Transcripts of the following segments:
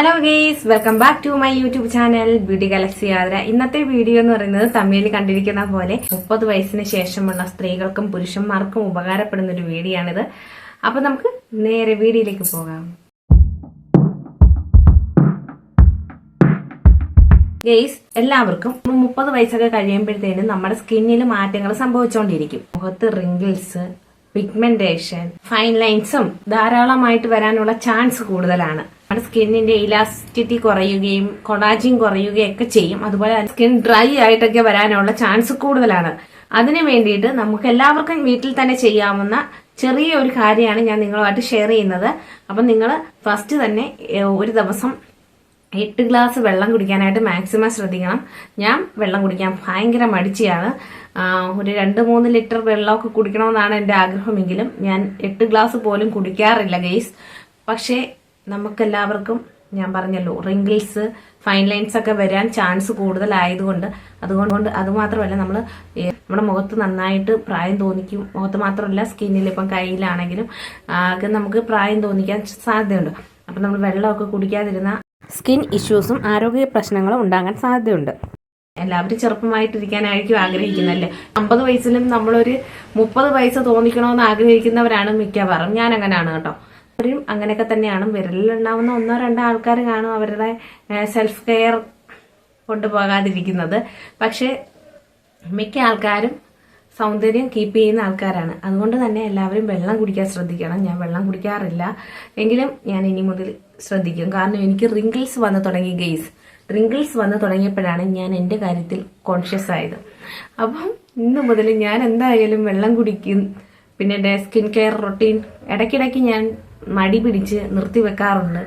Hello guys welcome back to my YouTube channel beauty galaxy യാത്ര ഇന്നത്തെ video എന്ന് പറയുന്നത് തമിഴിൽ കണ്ടിരിക്കുന്ന പോലെ മുപ്പത് വയസ്സിന് ശേഷമുള്ള സ്ത്രീകൾക്കും പുരുഷന്മാർക്കും ഉപകാരപ്പെടുന്ന ഒരു വീഡിയോ ആണിത്. അപ്പൊ നമുക്ക് നേരെ വീഡിയോയിലേക്ക് പോകാം. ഗെയ്സ് എല്ലാവർക്കും മുപ്പത് വയസ്സൊക്കെ കഴിയുമ്പോഴത്തേനും നമ്മുടെ സ്കിന്നിൽ മാറ്റങ്ങൾ സംഭവിച്ചുകൊണ്ടിരിക്കും മുഖത്ത് റിങ്കിൾസ് പിഗ്മെന്റേഷൻ ഫൈൻ ലൈൻസും ധാരാളമായിട്ട് വരാനുള്ള ചാൻസ് കൂടുതലാണ്. നമ്മുടെ സ്കിന്നിന്റെ ഇലാസ്റ്റിറ്റി കുറയുകയും കൊളാജിൻ കുറയുകയും ഒക്കെ ചെയ്യും. അതുപോലെ സ്കിൻ ഡ്രൈ ആയിട്ടൊക്കെ വരാനുള്ള ചാൻസ് കൂടുതലാണ്. അതിനു വേണ്ടിയിട്ട് നമുക്ക് എല്ലാവർക്കും വീട്ടിൽ തന്നെ ചെയ്യാവുന്ന ചെറിയ ഒരു കാര്യമാണ് ഞാൻ നിങ്ങളുമായിട്ട് ഷെയർ ചെയ്യുന്നത്. അപ്പം നിങ്ങൾ ഫസ്റ്റ് തന്നെ ഒരു ദിവസം എട്ട് ഗ്ലാസ് വെള്ളം കുടിക്കാനായിട്ട് മാക്സിമം ശ്രദ്ധിക്കണം. ഞാൻ വെള്ളം കുടിക്കാൻ ഭയങ്കര മടിച്ചിയാണ്. ഒരു രണ്ട് മൂന്ന് ലിറ്റർ വെള്ളമൊക്കെ കുടിക്കണമെന്നാണ് എന്റെ ആഗ്രഹമെങ്കിലും ഞാൻ എട്ട് ഗ്ലാസ് പോലും കുടിക്കാറില്ല ഗെയ്സ് പക്ഷേ നമുക്കെല്ലാവർക്കും ഞാൻ പറഞ്ഞല്ലോ റിങ്കിൾസ് ഫൈൻ ലൈൻസ് ഒക്കെ വരാൻ ചാൻസ് കൂടുതലായതുകൊണ്ട്. അതുകൊണ്ട് അതുമാത്രമല്ല നമ്മൾ നമ്മുടെ മുഖത്ത് നന്നായിട്ട് പ്രായം തോന്നിക്കും. മുഖത്ത് മാത്രമല്ല സ്കിന്നിൽ ഇപ്പം കയ്യിലാണെങ്കിലും ഒക്കെ നമുക്ക് പ്രായം തോന്നിക്കാൻ സാധ്യതയുണ്ട്. അപ്പം നമ്മൾ വെള്ളമൊക്കെ കുടിക്കാതിരുന്ന സ്കിൻ ഇഷ്യൂസും ആരോഗ്യ പ്രശ്നങ്ങളും ഉണ്ടാകാൻ സാധ്യതയുണ്ട്. എല്ലാവരും ചെറുപ്പമായിട്ടിരിക്കാനായിരിക്കും ആഗ്രഹിക്കുന്നല്ലേ അമ്പത് വയസ്സിലും നമ്മളൊരു മുപ്പത് വയസ്സ് തോന്നിക്കണമെന്ന് ആഗ്രഹിക്കുന്നവരാണ് മിക്കവാറും. ഞാൻ അങ്ങനെയാണ് കേട്ടോ. അവരും അങ്ങനെയൊക്കെ തന്നെയാണ്. വിരലിലുണ്ടാവുന്ന ഒന്നോ രണ്ടോ ആൾക്കാർ കാണും അവരുടെ സെൽഫ് കെയർ കൊണ്ടുപോകാതിരിക്കുന്നത്. പക്ഷേ മിക്ക ആൾക്കാരും സൗന്ദര്യം കീപ്പ് ചെയ്യുന്ന ആൾക്കാരാണ്. അതുകൊണ്ട് തന്നെ എല്ലാവരും വെള്ളം കുടിക്കാൻ ശ്രദ്ധിക്കണം. ഞാൻ വെള്ളം കുടിക്കാറില്ല. എങ്കിലും ഞാൻ ഇനി മുതൽ ശ്രദ്ധിക്കും. കാരണം എനിക്ക് റിങ്കിൾസ് വന്ന് തുടങ്ങി ഗെയ്സ് റിങ്കിൾസ് വന്ന് തുടങ്ങിയപ്പോഴാണ് ഞാൻ എന്റെ കാര്യത്തിൽ കോൺഷ്യസ് ആയത്. അപ്പം ഇന്ന് മുതൽ ഞാൻ എന്തായാലും വെള്ളം കുടിക്കും. പിന്നെ എന്റെ സ്കിൻ കെയർ റൊട്ടീൻ ഇടയ്ക്കിടയ്ക്ക് ഞാൻ മടി പിടിച്ച് നിർത്തി വെക്കാറുണ്ട്.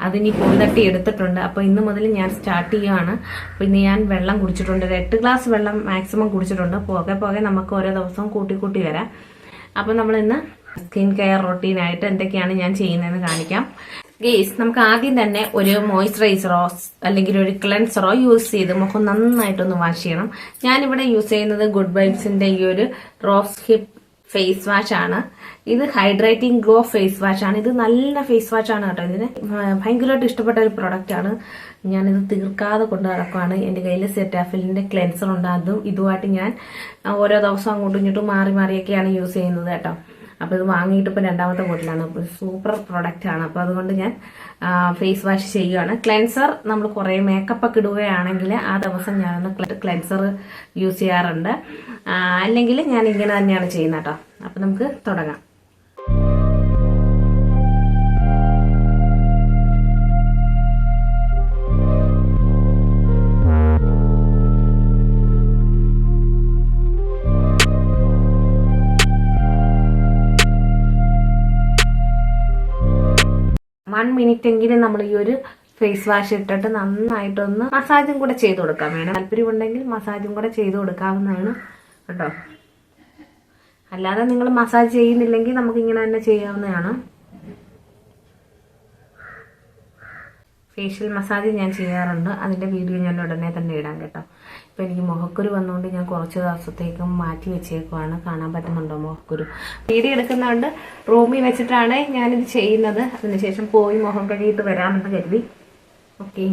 അതിനി പൊന്തട്ടി എടുത്തിട്ടുണ്ട്. അപ്പോൾ ഇന്ന് മുതൽ ഞാൻ സ്റ്റാർട്ട് ചെയ്യുകയാണ് അപ്പോൾ ഇന്ന് ഞാൻ വെള്ളം കുടിച്ചിട്ടുണ്ട്. ഒരു എട്ട് ഗ്ലാസ് വെള്ളം മാക്സിമം കുടിച്ചിട്ടുണ്ട്. പോകെ പോകെ നമുക്ക് ഓരോ ദിവസവും കൂട്ടി കൂട്ടി വരാം. അപ്പോൾ നമ്മൾ ഇന്ന് സ്കിൻ കെയർ റൊട്ടീനായിട്ട് എന്തൊക്കെയാണ് ഞാൻ ചെയ്യുന്നതെന്ന് കാണിക്കാം. ഗെയ്സ് നമുക്ക് ആദ്യം തന്നെ ഒരു മോയ്സ്ചറൈസറോ അല്ലെങ്കിൽ ഒരു ക്ലെൻസറോ യൂസ് ചെയ്ത് മുഖം നന്നായിട്ടൊന്ന് വാഷ് ചെയ്യണം. ഞാനിവിടെ യൂസ് ചെയ്യുന്നത് ഗുഡ് വൈബ്സിന്റെ ഈ ഒരു റോസ് ഹിപ്പ് ഫേസ് വാഷ് ആണ്. ഇത് ഹൈഡ്രേറ്റിംഗ് ഗ്ലോ ഫേസ് വാഷ് ആണ്. ഇത് നല്ല ഫേസ് വാഷ് ആണ് കേട്ടോ ഇതിന്. ഭയങ്കരമായിട്ട് ഇഷ്ടപ്പെട്ട ഒരു പ്രൊഡക്റ്റ് ആണ്. ഞാനിത് തീർക്കാതെ കൊണ്ട് നടക്കുവാണ്. എന്റെ കയ്യിൽ സെറ്റാഫിലിന്റെ ക്ലെൻസർ ഉണ്ട്. അതും ഇതുമായിട്ട് ഞാൻ ഓരോ ദിവസം അങ്ങോട്ടും ഇങ്ങോട്ടും മാറി മാറിയൊക്കെയാണ് യൂസ് ചെയ്യുന്നത് കേട്ടോ. അപ്പോൾ ഇത് വാങ്ങിയിട്ട് ഇപ്പോൾ രണ്ടാമത്തെ ബോട്ടിലാണ് അപ്പോൾ സൂപ്പർ പ്രൊഡക്റ്റ് ആണ്. അപ്പോൾ അതുകൊണ്ട് ഞാൻ ഫേസ് വാഷ് ചെയ്യുകയാണ് ക്ലെൻസർ നമ്മൾ കുറേ മേക്കപ്പ് ഒക്കെ ഇടുകയാണെങ്കിൽ ആ ദിവസം ഞാനൊന്ന് ക്ലെൻസർ യൂസ് ചെയ്യാറുണ്ട്. അല്ലെങ്കിൽ ഞാൻ ഇങ്ങനെ തന്നെയാണ് ചെയ്യുന്നത് കേട്ടോ. അപ്പോൾ നമുക്ക് തുടങ്ങാം. മിനിറ്റ് എങ്കിലും നമ്മൾ ഈ ഒരു ഫേസ് വാഷ് ഇട്ടിട്ട് നന്നായിട്ടൊന്ന് മസാജും കൂടെ ചെയ്ത് കൊടുക്കാം വേണം. താല്പര്യമുണ്ടെങ്കിൽ മസാജും കൂടെ ചെയ്ത് കൊടുക്കാവുന്നതാണ് കേട്ടോ. അല്ലാതെ നിങ്ങൾ മസാജ് ചെയ്യുന്നില്ലെങ്കിൽ നമുക്ക് ഇങ്ങനെ തന്നെ ചെയ്യാവുന്നതാണ്. ഫേഷ്യൽ മസാജ് ഞാൻ ചെയ്യാറുണ്ട്. അതിന്റെ വീഡിയോ ഞാൻ ഉടനെ തന്നെ ഇടാം കേട്ടോ. ഇപ്പൊ എനിക്ക് മുഖക്കുരു വന്നുകൊണ്ട് ഞാൻ കുറച്ച് ദിവസത്തേക്കും മാറ്റി വെച്ചേക്കുവാണ്. കാണാൻ പറ്റുന്നുണ്ടോ മുഖക്കുരു? വീഡിയോ എടുക്കുന്നതുകൊണ്ട് റൂമിൽ വെച്ചിട്ടാണ് ഞാനിത് ചെയ്യുന്നത്. അതിനുശേഷം പോയി മുഖം കഴുകിയിട്ട് വരാമെന്ന് കരുതി. ഓക്കെ.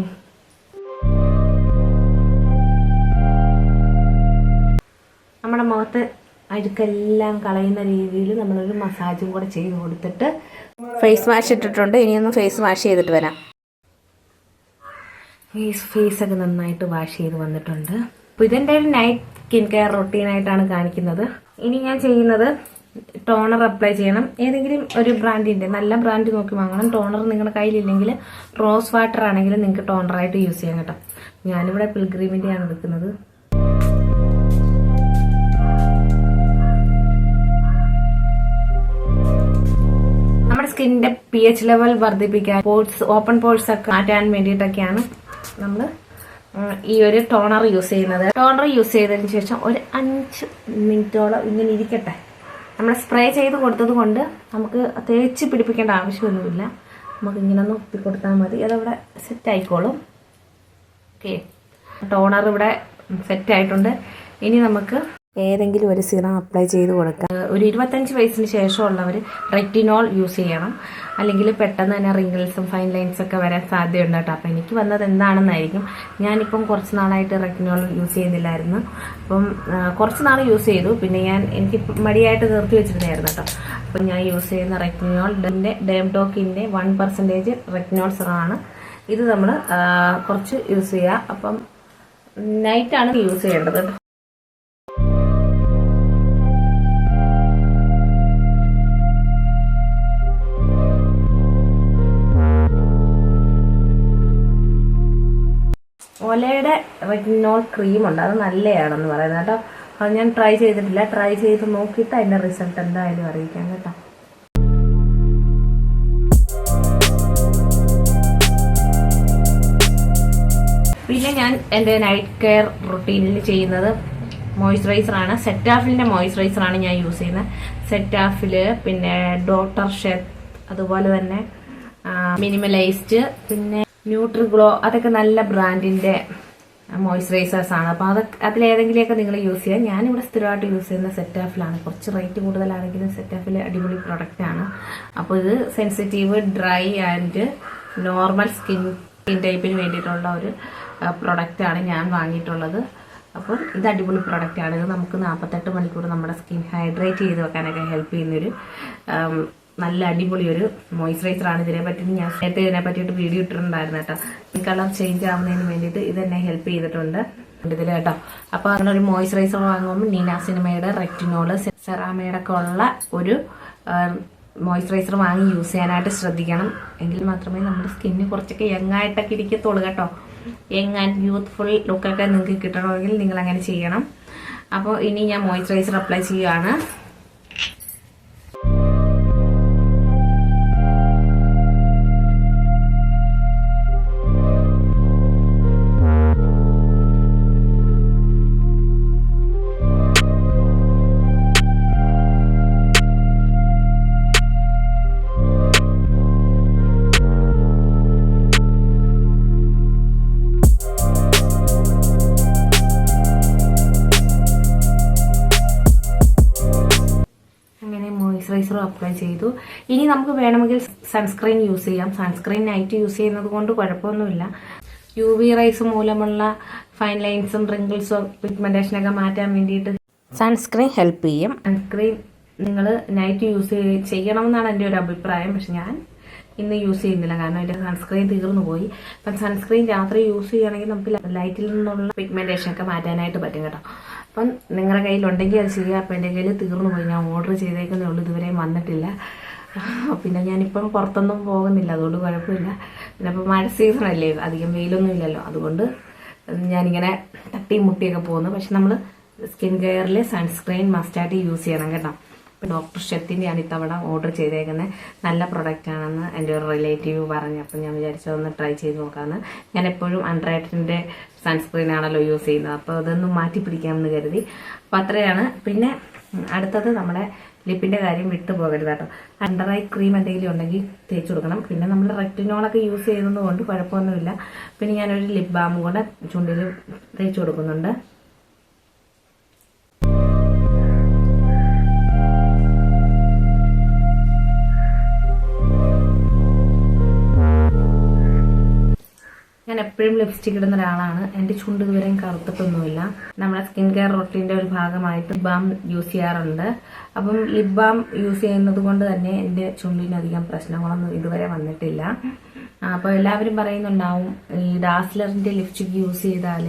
നമ്മുടെ മുഖത്ത് അഴുക്കെല്ലാം കളയുന്ന രീതിയിൽ നമ്മളൊരു മസാജും കൂടെ ചെയ്ത് കൊടുത്തിട്ട് ഫേസ് വാഷ് ഇട്ടിട്ടുണ്ട്. ഇനിയൊന്ന് ഫേസ് വാഷ് ചെയ്തിട്ട് വരാം. ഫേസ് ഫേസ് ഒക്കെ നന്നായിട്ട് വാഷ് ചെയ്ത് വന്നിട്ടുണ്ട്. അപ്പോൾ ഇതെന്റെ ഒരു നൈറ്റ് സ്കിൻ കെയർ റൊട്ടീനായിട്ടാണ് കാണിക്കുന്നത്. ഇനി ഞാൻ ചെയ്യുന്നത് ടോണർ അപ്ലൈ ചെയ്യണം. ഏതെങ്കിലും ഒരു ബ്രാൻഡിന്റെ നല്ല ബ്രാൻഡ് നോക്കി വാങ്ങണം. ടോണർ നിങ്ങളുടെ കയ്യിലില്ലെങ്കിൽ റോസ് വാട്ടർ ആണെങ്കിലും നിങ്ങൾക്ക് ടോണറായിട്ട് യൂസ് ചെയ്യാം കേട്ടോ. ഞാനിവിടെ പിൽഗ്രീമിന്റെയാണ് എടുക്കുന്നത്. നമ്മുടെ സ്കിന്നിന്റെ പി എച്ച് ലെവൽ വർദ്ധിപ്പിക്കാൻ പോഴ്സ് ഓപ്പൺ പോഴ്സ് ഒക്കെ മാറ്റാൻ വേണ്ടിയിട്ടൊക്കെയാണ് നമ്മൾ ഈ ഒരു ടോണർ യൂസ് ചെയ്യുന്നത്. ടോണർ യൂസ് ചെയ്തതിന് ശേഷം ഒരു അഞ്ച് മിനിറ്റോളം ഇങ്ങനെ ഇരിക്കട്ടെ. നമ്മൾ സ്പ്രേ ചെയ്ത് കൊടുത്തത് കൊണ്ട് നമുക്ക് തേച്ച് പിടിപ്പിക്കേണ്ട ആവശ്യമൊന്നുമില്ല. നമുക്ക് ഇങ്ങനെ ഒന്ന് ഒപ്പി കൊടുത്താൽ മതി. അതവിടെ സെറ്റ് ആയിക്കോളും. ഓക്കെ ടോണർ ഇവിടെ സെറ്റ് ആയിട്ടുണ്ട്. ഇനി നമുക്ക് ഏതെങ്കിലും ഒരു സിറം അപ്ലൈ ചെയ്ത് കൊടുക്കുക ഒരു ഇരുപത്തഞ്ച് വയസ്സിന് ശേഷമുള്ളവർ റെറ്റിനോൾ യൂസ് ചെയ്യണം. അല്ലെങ്കിൽ പെട്ടെന്ന് തന്നെ റിങ്കിൾസും ഫൈൻ ലൈൻസ് ഒക്കെ വരാൻ സാധ്യതയുണ്ട് കേട്ടോ. അപ്പം എനിക്ക് വന്നത് എന്താണെന്നായിരിക്കും. ഞാനിപ്പം കുറച്ച് നാളായിട്ട് റെറ്റിനോൾ യൂസ് ചെയ്യുന്നില്ലായിരുന്നു. അപ്പം കുറച്ച് നാൾ യൂസ് ചെയ്തു. പിന്നെ ഞാൻ എനിക്ക് മടിയായിട്ട് നിർത്തി വെച്ചിട്ടുണ്ടായിരുന്നു കേട്ടോ. അപ്പം ഞാൻ യൂസ് ചെയ്യുന്ന റെറ്റിനോൾ ഡെന്റെ ഡേംഡോക്കിന്റെ വൺ പെർസെന്റേജ് റെറ്റിനോൾ സിറമാണ്. ഇത് നമ്മൾ കുറച്ച് യൂസ് ചെയ്യുക അപ്പം നൈറ്റാണ് യൂസ് ചെയ്യേണ്ടത്. ഒലയുടെ റെറ്റിനോൾ ക്രീം ഉണ്ട്. അത് നല്ലതാണെന്ന് പറയുന്നത് കേട്ടോ. അത് ഞാൻ ട്രൈ ചെയ്തിട്ടില്ല. ട്രൈ ചെയ്ത് നോക്കിയിട്ട് അതിന്റെ റിസൾട്ട് എന്തായാലും അറിയിക്കാം കേട്ടോ. പിന്നെ ഞാൻ എന്റെ നൈറ്റ് കെയർ റുട്ടീനിൽ ചെയ്യുന്നത് സെറ്റാഫിലിന്റെ മോയ്സ്ചറൈസർ ആണ് ഞാൻ യൂസ് ചെയ്യുന്നത്. സെറ്റാഫിൽ പിന്നെ ഡോട്ടർ ഷെത്ത് അതുപോലെ തന്നെ മിനിമലൈസ്ഡ് പിന്നെ ന്യൂട്രിഗ്ലോ അതൊക്കെ നല്ല ബ്രാൻഡിന്റെ മോയ്സ്ചറൈസേഴ്സ് ആണ്. അപ്പോൾ അത് അതിലേതെങ്കിലുമൊക്കെ നിങ്ങൾ യൂസ് ചെയ്യുക ഞാനിവിടെ സ്ഥിരമായിട്ട് യൂസ് ചെയ്യുന്ന സെറ്റാഫിലാണ് കുറച്ച് റേറ്റ് കൂടുതലാണെങ്കിലും സെറ്റാഫിൽ അടിപൊളി പ്രൊഡക്റ്റ് ആണ്. അപ്പോൾ ഇത് sensitive dry and normal skin skin ടൈപ്പിന് വേണ്ടിയിട്ടുള്ള ഒരു പ്രൊഡക്റ്റ് ആണ് ഞാൻ വാങ്ങിയിട്ടുള്ളത്. അപ്പോൾ ഇത് അടിപൊളി പ്രൊഡക്റ്റ് ആണ്. ഇത് നമുക്ക് നാൽപ്പത്തെട്ട് മണിക്കൂർ നമ്മുടെ സ്കിൻ ഹൈഡ്രേറ്റ് ചെയ്ത് വെക്കാനൊക്കെ ഹെൽപ്പ് ചെയ്യുന്നൊരു നല്ല അടിപൊളി ഒരു മോയ്സ്ചറൈസർ ആണ് ഇതിനെ പറ്റി ഞാൻ നേരത്തെ ഇതിനെ പറ്റിയിട്ട് വീഡിയോ ഇട്ടിട്ടുണ്ടായിരുന്നു കേട്ടോ. ഈ കളർ ചേഞ്ച് ആവുന്നതിന് വേണ്ടിയിട്ട് ഇത് എന്നെ ഹെൽപ്പ് ചെയ്തിട്ടുണ്ട്. ഇതിൽ കേട്ടോ. അപ്പോൾ അങ്ങനെ ഒരു മോയ്സ്ചറൈസർ വാങ്ങുമ്പോൾ നീന സിനിമയുടെ റെറ്റിനോൾ സെറാമയുടെ ഒക്കെ ഉള്ള ഒരു മോയ്സ്ചറൈസർ വാങ്ങി യൂസ് ചെയ്യാനായിട്ട് ശ്രദ്ധിക്കണം. എങ്കിൽ മാത്രമേ നമ്മുടെ സ്കിന്ന് കുറച്ചൊക്കെ യങ് ആയിട്ടൊക്കെ ഇരിക്കത്തുള്ളൂ കേട്ടോ. യങ് ആൻഡ് യൂത്ത്ഫുൾ ലുക്കൊക്കെ നിങ്ങൾക്ക് കിട്ടണമെങ്കിൽ നിങ്ങൾ അങ്ങനെ ചെയ്യണം. അപ്പോൾ ഇനി ഞാൻ മോയ്സ്ചറൈസർ അപ്ലൈ ചെയ്യുകയാണ് മോയ്സ്ചറൈസറും അപ്ലൈ ചെയ്തു. ഇനി നമുക്ക് വേണമെങ്കിൽ സൺസ്ക്രീൻ യൂസ് ചെയ്യാം. സൺസ്ക്രീൻ നൈറ്റ് യൂസ് ചെയ്യുന്നത് കൊണ്ട് കുഴപ്പമൊന്നുമില്ല. യു വി റൈസ് മൂലമുള്ള ഫൈൻ ലൈൻസും റിങ്കിൾസും പിഗ്മെന്റേഷനൊക്കെ മാറ്റാൻ വേണ്ടിയിട്ട് സൺസ്ക്രീൻ ഹെൽപ്പ് ചെയ്യും. സൺസ്ക്രീൻ നിങ്ങൾ നൈറ്റ് യൂസ് ചെയ്യണമെന്നാണ് എന്റെ ഒരു അഭിപ്രായം. പക്ഷെ ഞാൻ ഇന്ന് യൂസ് ചെയ്യുന്നില്ല. കാരണം എന്റെ സൺസ്ക്രീൻ തീർന്നു പോയി. അപ്പം സൺസ്ക്രീൻ രാത്രി യൂസ് ചെയ്യുകയാണെങ്കിൽ നമുക്ക് ലൈറ്റിൽ നിന്നുള്ള പിഗ്മെന്റേഷൻ ഒക്കെ മാറ്റാനായിട്ട് പറ്റും കേട്ടോ. അപ്പം നിങ്ങളുടെ കയ്യിലുണ്ടെങ്കിൽ അത് ചെയ്യുക അപ്പം എന്റെ കയ്യിൽ തീർന്നു പോയി. ഞാൻ ഓർഡർ ചെയ്തേക്കുന്നേ ഉള്ളൂ. ഇതുവരെയും വന്നിട്ടില്ല. പിന്നെ ഞാനിപ്പം പുറത്തൊന്നും പോകുന്നില്ല. അതുകൊണ്ട് കുഴപ്പമില്ല. പിന്നെ ഇപ്പം മഴ സീസൺ അല്ലേ? അധികം വെയിലൊന്നും ഇല്ലല്ലോ. അതുകൊണ്ട് ഞാനിങ്ങനെ തട്ടിയും മുട്ടിയൊക്കെ പോകുന്നു. പക്ഷെ നമ്മൾ സ്കിൻ കെയറിൽ സൺസ്ക്രീൻ മസ്റ്റായിട്ട് യൂസ് ചെയ്യണം കേട്ടോ. ഡോക്ടർ ഷെത്തിന്റെയാണ് ഇത്തവണ ഓർഡർ ചെയ്തേക്കുന്നത് നല്ല പ്രൊഡക്റ്റ് ആണെന്ന് എന്റെ ഒരു റിലേറ്റീവ് പറഞ്ഞു. അപ്പം ഞാൻ വിചാരിച്ചു ഒന്ന് ട്രൈ ചെയ്ത് നോക്കാമെന്ന് ഞാൻ എപ്പോഴും അൺറൈറ്റിന്റെ സൺസ്ക്രീൻ ആണല്ലോ യൂസ് ചെയ്യുന്നത്. അപ്പോൾ അതൊന്ന് മാറ്റി പിടിക്കാമെന്ന് കരുതി. അപ്പോൾ അത്രയാണ്. പിന്നെ അടുത്തത് നമ്മുടെ ലിപ്പിന്റെ കാര്യം വിട്ടു പോകരുത് കേട്ടോ. അണ്ടർ ഐ ക്രീം എന്തെങ്കിലും ഉണ്ടെങ്കിൽ തേച്ച് കൊടുക്കണം. പിന്നെ നമ്മൾ റെറ്റിനോളൊക്കെ യൂസ് ചെയ്യുന്നത് കൊണ്ട് കുഴപ്പമൊന്നുമില്ല. പിന്നെ ഞാനൊരു ലിപ് ബാം കൂടെ ചുണ്ടിൽ തേച്ച് കൊടുക്കുന്നുണ്ട്. ഞാൻ എപ്പോഴും ലിപ്സ്റ്റിക് ഇടുന്ന ഒരാളാണ്. എന്റെ ചുണ്ട് ഇതുവരെയും കറുത്തിട്ടൊന്നുമില്ല. നമ്മുടെ സ്കിൻ കെയർ റൊട്ടീന്റെ ഒരു ഭാഗമായിട്ട് ബാം യൂസ് ചെയ്യാറുണ്ട്. അപ്പം ലിപ് ബാം യൂസ് ചെയ്യുന്നത് കൊണ്ട് തന്നെ എന്റെ ചുണ്ടിന് അധികം പ്രശ്നങ്ങളൊന്നും ഇതുവരെ വന്നിട്ടില്ല. അപ്പൊ അപ്പോൾ എല്ലാവരും പറയുന്നുണ്ടാവും ഈ ഡാസ്ലറിന്റെ ലിപ്സ്റ്റിക് യൂസ് ചെയ്താൽ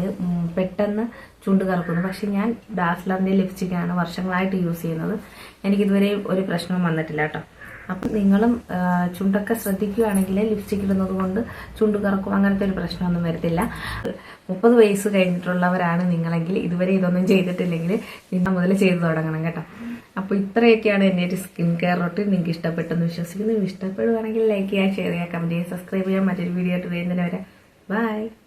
പെട്ടെന്ന് ചുണ്ട് കറക്കുന്നു. പക്ഷെ ഞാൻ ഡാസ്ലറിന്റെ ലിപ്സ്റ്റിക്കാണ് വർഷങ്ങളായിട്ട് യൂസ് ചെയ്യുന്നത്. എനിക്കിതുവരെ ഒരു പ്രശ്നവും വന്നിട്ടില്ല കേട്ടോ. അപ്പം നിങ്ങളും ചുണ്ടൊക്കെ ശ്രദ്ധിക്കുകയാണെങ്കിൽ ലിപ്സ്റ്റിക് ഇടുന്നത് കൊണ്ട് ചുണ്ട് കറക്കും അങ്ങനത്തെ ഒരു പ്രശ്നമൊന്നും വരത്തില്ല. മുപ്പത് വയസ്സ് കഴിഞ്ഞിട്ടുള്ളവരാണ് നിങ്ങളെങ്കിൽ ഇതുവരെ ഇതൊന്നും ചെയ്തിട്ടില്ലെങ്കിൽ ഇന്ന മുതൽ ചെയ്തു തുടങ്ങണം കേട്ടോ. അപ്പോൾ ഇത്രയൊക്കെയാണ് എന്റെ ഒരു സ്കിൻ കെയർ റൊട്ടീൻ നിങ്ങൾക്ക് ഇഷ്ടപ്പെട്ടെന്ന് വിശ്വസിക്കുന്നു. ഇഷ്ടപ്പെടുവാണെങ്കിൽ ലൈക്ക് ചെയ്യുക ഷെയർ ചെയ്യുക കമന്റ് ചെയ്യുക സബ്സ്ക്രൈബ് ചെയ്യുക. മറ്റൊരു വീഡിയോ ആയിട്ട് വരുന്നതിന് വരെ ബൈ